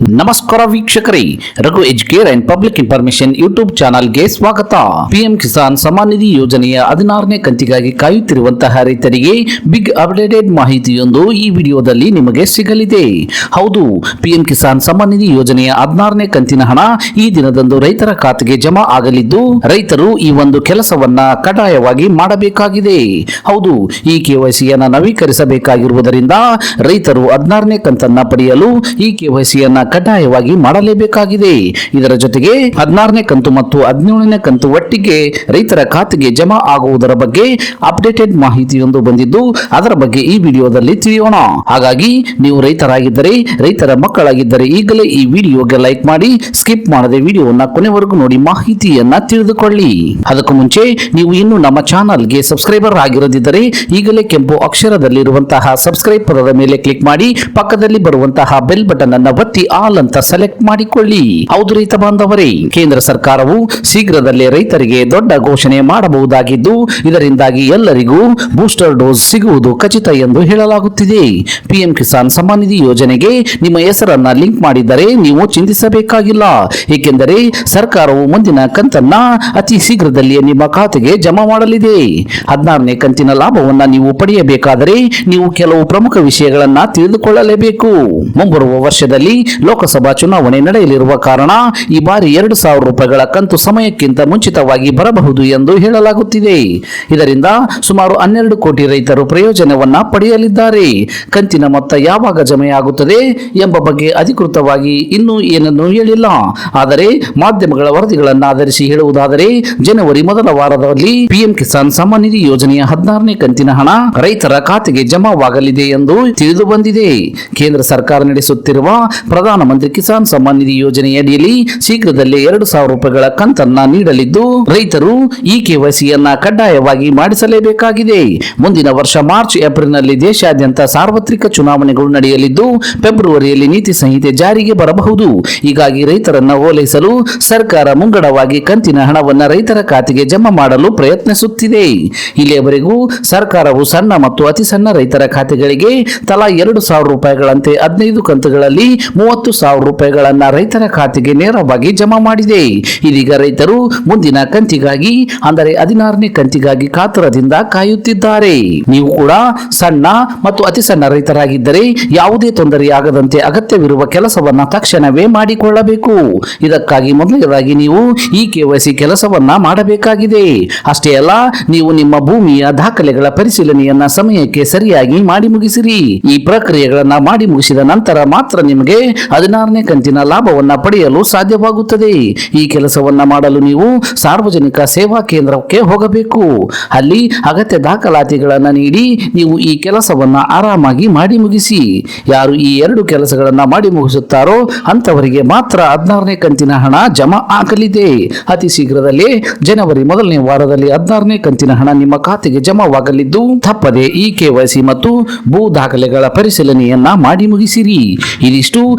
ನಮಸ್ಕಾರ ವೀಕ್ಷಕರೇ, Raghu Educare and public information YouTube ಚಾನಲ್ಗೆ ಸ್ವಾಗತ. ಪಿಎಂ ಕಿಸಾನ್ ಸಮ್ಮಾನ್ ನಿಧಿ ಯೋಜನೆಯ ಹದಿನಾರನೇ ಕಂತಿಗಾಗಿ ಕಾಯುತ್ತಿರುವಂತಹ ರೈತರಿಗೆ ಬಿಗ್ ಅಪ್ಡೇಟೆಡ್ ಮಾಹಿತಿಯೊಂದು ಈ ವಿಡಿಯೋದಲ್ಲಿ ನಿಮಗೆ ಸಿಗಲಿದೆ. ಹೌದು, ಪಿಎಂ ಕಿಸಾನ್ ಸಮ್ಮಾನ್ ನಿಧಿ ಯೋಜನೆಯ ಹದಿನಾರನೇ ಕಂತಿನ ಹಣ ಈ ದಿನದಂದು ರೈತರ ಖಾತೆಗೆ ಜಮಾ ಆಗಲಿದ್ದು, ರೈತರು ಈ ಒಂದು ಕೆಲಸವನ್ನ ಕಡ್ಡಾಯವಾಗಿ ಮಾಡಬೇಕಾಗಿದೆ. ಹೌದು, ಈ ಕೆವೈಸಿಯನ್ನು ನವೀಕರಿಸಬೇಕಾಗಿರುವುದರಿಂದ ರೈತರು ಹದಿನಾರನೇ ಕಂತನ್ನ ಪಡೆಯಲು ಈ ಕೆವೈಸಿಯನ್ನ ಕಡ್ಡಾಯವಾಗಿ ಮಾಡಲೇಬೇಕಾಗಿದೆ. ಇದರ ಜೊತೆಗೆ ಹದಿನಾರನೇ ಕಂತು ಮತ್ತು ಹದಿನೇಳನೇ ಕಂತು ಒಟ್ಟಿಗೆ ರೈತರ ಖಾತೆಗೆ ಜಮಾ ಆಗುವುದರ ಬಗ್ಗೆ ಅಪ್ಡೇಟೆಡ್ ಮಾಹಿತಿಯೊಂದು ಬಂದಿದ್ದು, ಅದರ ಬಗ್ಗೆ ಈ ವಿಡಿಯೋದಲ್ಲಿ ತಿಳಿಯೋಣ. ಹಾಗಾಗಿ ನೀವು ರೈತರಾಗಿದ್ದರೆ, ರೈತರ ಮಕ್ಕಳಾಗಿದ್ದರೆ ಈಗಲೇ ಈ ವಿಡಿಯೋಗೆ ಲೈಕ್ ಮಾಡಿ, ಸ್ಕಿಪ್ ಮಾಡದೆ ವಿಡಿಯೋನ ಕೊನೆವರೆಗೂ ನೋಡಿ ಮಾಹಿತಿಯನ್ನ ತಿಳಿದುಕೊಳ್ಳಿ. ಅದಕ್ಕೂ ಮುಂಚೆ ನೀವು ಇನ್ನು ನಮ್ಮ ಚಾನಲ್ಗೆ ಸಬ್ಸ್ಕ್ರೈಬರ್ ಆಗಿರದಿದ್ದರೆ ಈಗಲೇ ಕೆಂಪು ಅಕ್ಷರದಲ್ಲಿರುವಂತಹ ಸಬ್ಸ್ಕ್ರೈಬ್ ಪದದ ಮೇಲೆ ಕ್ಲಿಕ್ ಮಾಡಿ, ಪಕ್ಕದಲ್ಲಿ ಬರುವಂತಹ ಬೆಲ್ ಬಟನ್ ಅನ್ನು ಒತ್ತಿ ಆಲ್ ಅಂತ ಸೆಲೆಕ್ಟ್ ಮಾಡಿಕೊಳ್ಳಿ. ಹೌದು ರೈತ ಬಾಂಧವರೇ, ಕೇಂದ್ರ ಸರ್ಕಾರವು ಶೀಘ್ರದಲ್ಲೇ ರೈತರಿಗೆ ದೊಡ್ಡ ಘೋಷಣೆ ಮಾಡಬಹುದಾಗಿದ್ದು, ಇದರಿಂದಾಗಿ ಎಲ್ಲರಿಗೂ ಬೂಸ್ಟರ್ ಡೋಸ್ ಸಿಗುವುದು ಖಚಿತ ಎಂದು ಹೇಳಲಾಗುತ್ತಿದೆ. ಪಿಎಂ ಕಿಸಾನ್ ಸಮ್ಮಾನ್ ನಿಧಿ ಯೋಜನೆಗೆ ನಿಮ್ಮ ಹೆಸರನ್ನ ಲಿಂಕ್ ಮಾಡಿದರೆ ನೀವು ಚಿಂತಿಸಬೇಕಾಗಿಲ್ಲ. ಏಕೆಂದರೆ ಸರ್ಕಾರವು ಮುಂದಿನ ಕಂತನ್ನ ಅತಿ ಶೀಘ್ರದಲ್ಲಿಯೇ ನಿಮ್ಮ ಖಾತೆಗೆ ಜಮಾ ಮಾಡಲಿದೆ. ಹದಿನಾರನೇ ಕಂತಿನ ಲಾಭವನ್ನ ನೀವು ಪಡೆಯಬೇಕಾದರೆ ನೀವು ಕೆಲವು ಪ್ರಮುಖ ವಿಷಯಗಳನ್ನ ತಿಳಿದುಕೊಳ್ಳಲೇಬೇಕು. ಮುಂಬರುವ ವರ್ಷದಲ್ಲಿ ಲೋಕಸಭಾ ಚುನಾವಣೆ ನಡೆಯಲಿರುವ ಕಾರಣ ಈ ಬಾರಿ ಎರಡು ಸಾವಿರ ರೂಪಾಯಿಗಳ ಕಂತು ಸಮಯಕ್ಕಿಂತ ಮುಂಚಿತವಾಗಿ ಬರಬಹುದು ಎಂದು ಹೇಳಲಾಗುತ್ತಿದೆ. ಇದರಿಂದ ಸುಮಾರು ಹನ್ನೆರಡು ಕೋಟಿ ರೈತರು ಪ್ರಯೋಜನವನ್ನ ಪಡೆಯಲಿದ್ದಾರೆ. ಕಂತಿನ ಮೊತ್ತ ಯಾವಾಗ ಜಮೆಯಾಗುತ್ತದೆ ಎಂಬ ಬಗ್ಗೆ ಅಧಿಕೃತವಾಗಿ ಇನ್ನೂ ಏನನ್ನೂ ಹೇಳಿಲ್ಲ. ಆದರೆ ಮಾಧ್ಯಮಗಳ ವರದಿಗಳನ್ನು ಆಧರಿಸಿ ಹೇಳುವುದಾದರೆ, ಜನವರಿ ಮೊದಲ ವಾರದಲ್ಲಿ ಪಿಎಂ ಕಿಸಾನ್ ಸಮ್ಮಾನ್ ನಿಧಿ ಯೋಜನೆಯ ಹದಿನಾರನೇ ಕಂತಿನ ಹಣ ರೈತರ ಖಾತೆಗೆ ಜಮಾವಾಗಲಿದೆ ಎಂದು ತಿಳಿದು ಬಂದಿದೆ. ಕೇಂದ್ರ ಸರ್ಕಾರ ನಡೆಸುತ್ತಿರುವ ಪ್ರಧಾನಮಂತ್ರಿ ಕಿಸಾನ್ ಸಮ್ಮಾನ್ ನಿಧಿ ಯೋಜನೆಯಡಿಯಲ್ಲಿ ಶೀಘ್ರದಲ್ಲೇ ಎರಡು ಸಾವಿರ ರೂಪಾಯಿಗಳ ಕಂತನ್ನ ನೀಡಲಿದ್ದು, ರೈತರು ಈ ಕೆವೈಸಿಯನ್ನ ಕಡ್ಡಾಯವಾಗಿ ಮಾಡಿಸಲೇಬೇಕಾಗಿದೆ. ಮುಂದಿನ ವರ್ಷ ಮಾರ್ಚ್, ಏಪ್ರಿಲ್ನಲ್ಲಿ ದೇಶಾದ್ಯಂತ ಸಾರ್ವತ್ರಿಕ ಚುನಾವಣೆಗಳು ನಡೆಯಲಿದ್ದು, ಫೆಬ್ರವರಿಯಲ್ಲಿ ನೀತಿ ಸಂಹಿತೆ ಜಾರಿಗೆ ಬರಬಹುದು. ಹೀಗಾಗಿ ರೈತರನ್ನ ಓಲೈಸಲು ಸರ್ಕಾರ ಮುಂಗಡವಾಗಿ ಕಂತಿನ ಹಣವನ್ನು ರೈತರ ಖಾತೆಗೆ ಜಮಾ ಮಾಡಲು ಪ್ರಯತ್ನಿಸುತ್ತಿದೆ. ಇಲ್ಲಿಯವರೆಗೂ ಸರ್ಕಾರವು ಸಣ್ಣ ಮತ್ತು ಅತಿ ಸಣ್ಣ ರೈತರ ಖಾತೆಗಳಿಗೆ ತಲಾ ಎರಡು ಸಾವಿರ ರೂಪಾಯಿಗಳಂತೆ ಹದಿನೈದು ಕಂತುಗಳಲ್ಲಿ ಮೂವತ್ತು ಸಾವಿರ ರೂಪಾಯಿಗಳನ್ನ ರೈತರ ಖಾತೆಗೆ ನೇರವಾಗಿ ಜಮಾ ಮಾಡಿದೆ. ಇದೀಗ ರೈತರು ಮುಂದಿನ ಕಂತಿಗಾಗಿ, ಅಂದರೆ ಹದಿನಾರನೇ ಕಂತಿಗಾಗಿ ಕಾತರದಿಂದ ಕಾಯುತ್ತಿದ್ದಾರೆ. ನೀವು ಕೂಡ ಸಣ್ಣ ಮತ್ತು ಅತಿ ಸಣ್ಣ ರೈತರಾಗಿದ್ದರೆ ಯಾವುದೇ ತೊಂದರೆಯಾಗದಂತೆ ಅಗತ್ಯವಿರುವ ಕೆಲಸವನ್ನ ತಕ್ಷಣವೇ ಮಾಡಿಕೊಳ್ಳಬೇಕು. ಇದಕ್ಕಾಗಿ ಮೊದಲನೇದಾಗಿ ನೀವು ಈ ಕೆವೈಸಿ ಕೆಲಸವನ್ನ ಮಾಡಬೇಕಾಗಿದೆ. ಅಷ್ಟೇ ಅಲ್ಲ, ನೀವು ನಿಮ್ಮ ಭೂಮಿಯ ದಾಖಲೆಗಳ ಪರಿಶೀಲನೆಯನ್ನ ಸಮಯಕ್ಕೆ ಸರಿಯಾಗಿ ಮಾಡಿ ಮುಗಿಸಿರಿ. ಈ ಪ್ರಕ್ರಿಯೆಗಳನ್ನ ಮಾಡಿ ಮುಗಿಸಿದ ನಂತರ ಮಾತ್ರ ನಿಮಗೆ ಹದಿನಾರನೇ ಕಂತಿನ ಲಾಭವನ್ನ ಪಡೆಯಲು ಸಾಧ್ಯವಾಗುತ್ತದೆ. ಈ ಕೆಲಸವನ್ನ ಮಾಡಲು ನೀವು ಸಾರ್ವಜನಿಕ ಸೇವಾ ಕೇಂದ್ರಕ್ಕೆ ಹೋಗಬೇಕು. ಅಲ್ಲಿ ಅಗತ್ಯ ದಾಖಲಾತಿಗಳನ್ನು ನೀಡಿ ನೀವು ಈ ಕೆಲಸವನ್ನ ಆರಾಮಾಗಿ ಮಾಡಿ ಮುಗಿಸಿ. ಯಾರು ಈ ಎರಡು ಕೆಲಸಗಳನ್ನು ಮಾಡಿ ಮುಗಿಸುತ್ತಾರೋ ಅಂತವರಿಗೆ ಮಾತ್ರ ಹದಿನಾರನೇ ಕಂತಿನ ಹಣ ಜಮಾ ಆಗಲಿದೆ. ಅತಿ ಶೀಘ್ರದಲ್ಲೇ ಜನವರಿ ಮೊದಲನೇ ವಾರದಲ್ಲಿ ಹದಿನಾರನೇ ಕಂತಿನ ಹಣ ನಿಮ್ಮ ಖಾತೆಗೆ ಜಮಾವಾಗಲಿದ್ದು, ತಪ್ಪದೆ ಈ ಕೆವೈಸಿ ಮತ್ತು ಭೂ ದಾಖಲೆಗಳ ಪರಿಶೀಲನೆಯನ್ನ ಮಾಡಿ ಮುಗಿಸಿರಿ. ಇದಿಷ್ಟು.